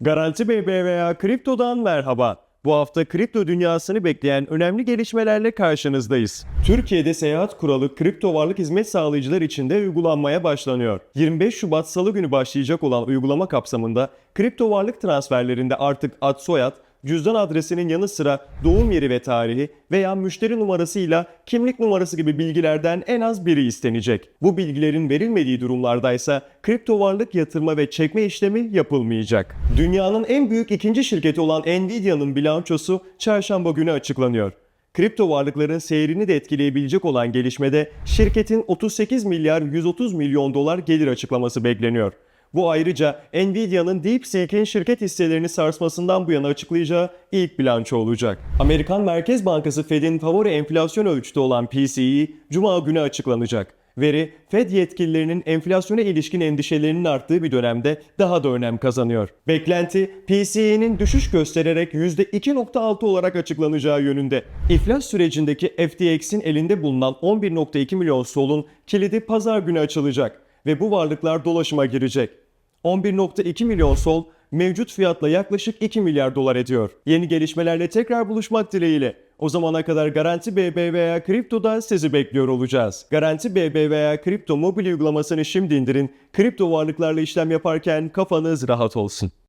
Garanti BBVA Kripto'dan merhaba. Bu hafta kripto dünyasını bekleyen önemli gelişmelerle karşınızdayız. Türkiye'de seyahat kuralı kripto varlık hizmet sağlayıcılar için de uygulanmaya başlanıyor. 25 Şubat Salı günü başlayacak olan uygulama kapsamında kripto varlık transferlerinde artık ad soyad, cüzdan adresinin yanı sıra doğum yeri ve tarihi veya müşteri numarasıyla kimlik numarası gibi bilgilerden en az biri istenecek. Bu bilgilerin verilmediği durumlardaysa kripto varlık yatırma ve çekme işlemi yapılmayacak. Dünyanın en büyük ikinci şirketi olan Nvidia'nın bilançosu çarşamba günü açıklanıyor. Kripto varlıkların seyrini de etkileyebilecek olan gelişmede şirketin 38 milyar 130 milyon dolar gelir açıklaması bekleniyor. Bu ayrıca Nvidia'nın DeepSeek'in şirket hisselerini sarsmasından bu yana açıklayacağı ilk bilanço olacak. Amerikan Merkez Bankası Fed'in favori enflasyon ölçütü olan PCE, Cuma günü açıklanacak. Veri, Fed yetkililerinin enflasyona ilişkin endişelerinin arttığı bir dönemde daha da önem kazanıyor. Beklenti, PCE'nin düşüş göstererek %2.6 olarak açıklanacağı yönünde. İflas sürecindeki FTX'in elinde bulunan 11.2 milyon solun kilidi pazar günü açılacak ve bu varlıklar dolaşıma girecek. 11.2 milyon sol mevcut fiyatla yaklaşık 2 milyar dolar ediyor. Yeni gelişmelerle tekrar buluşmak dileğiyle. O zamana kadar Garanti BBVA Kripto'da sizi bekliyor olacağız. Garanti BBVA Kripto mobil uygulamasını şimdi indirin. Kripto varlıklarla işlem yaparken kafanız rahat olsun.